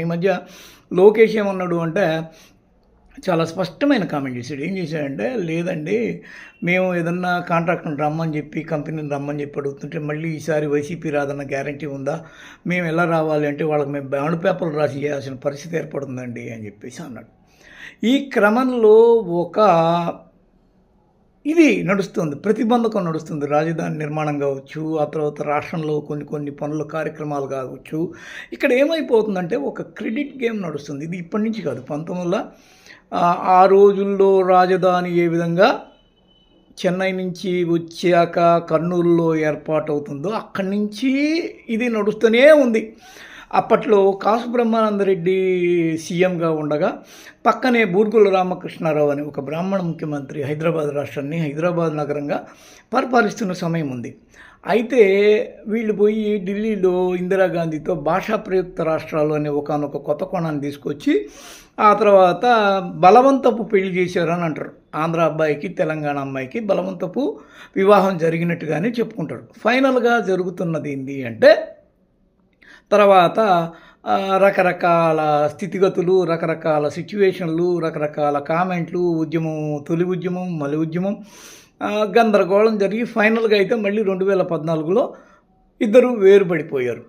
ఈ మధ్య లోకేష్ ఏమన్నాడు అంటే చాలా స్పష్టమైన కామెంట్ చేశాడు. ఏం చేశాడంటే లేదండి మేము ఏదన్నా కాంట్రాక్ట్ని రమ్మని చెప్పి కంపెనీని రమ్మని చెప్పి అడుగుతుంటే మళ్ళీ ఈసారి వైసీపీ రాదన్న గ్యారంటీ ఉందా? మేము ఎలా రావాలి అంటే వాళ్ళకి మేము బాండ్ పేపర్లు రాసి చేయాల్సిన పరిస్థితి ఏర్పడుతుందండి అని చెప్పేసి అన్నాడు. ఈ క్రమంలో ఒక ఇది నడుస్తుంది ప్రతిబంధకం నడుస్తుంది. రాజధాని నిర్మాణం కావచ్చు ఆ తర్వాత రాష్ట్రంలో కొన్ని కొన్ని పనుల కార్యక్రమాలు కావచ్చు. ఇక్కడ ఏమైపోతుందంటే ఒక క్రెడిట్ గేమ్ నడుస్తుంది. ఇది ఇప్పటి నుంచి కాదు పంతొమ్మిది ఆ రోజుల్లో రాజధాని ఏ విధంగా చెన్నై నుంచి వచ్చాక కర్నూలులో ఏర్పాటు అవుతుందో అక్కడి నుంచి ఇది నడుస్తూనే ఉంది. అప్పట్లో కాసు బ్రహ్మానందరెడ్డి సీఎంగా ఉండగా పక్కనే బూర్గుల రామకృష్ణారావు అనే ఒక బ్రాహ్మణ ముఖ్యమంత్రి హైదరాబాద్ రాష్ట్రాన్ని హైదరాబాద్ నగరంగా పరిపాలిస్తున్న సమయం ఉంది. అయితే వీళ్ళు పోయి ఢిల్లీలో ఇందిరాగాంధీతో భాషా ప్రయుక్త రాష్ట్రాలు అనే ఒకనొక కొత్త కోణాన్ని తీసుకొచ్చి ఆ తర్వాత బలవంతపు పెళ్ళి చేశారని అంటారు. ఆంధ్ర అబ్బాయికి తెలంగాణ అమ్మాయికి బలవంతపు వివాహం జరిగినట్టుగానే చెప్పుకుంటారు. ఫైనల్గా జరుగుతున్నది ఏంటి అంటే తర్వాత రకరకాల స్థితిగతులు రకరకాల సిచ్యువేషన్లు రకరకాల కామెంట్లు ఉద్యమం తొలి ఉద్యమం మలి ఉద్యమం గందరగోళం జరిగి ఫైనల్గా అయితే మళ్ళీ రెండు వేల పద్నాలుగులో ఇద్దరు వేరుపడిపోయారు.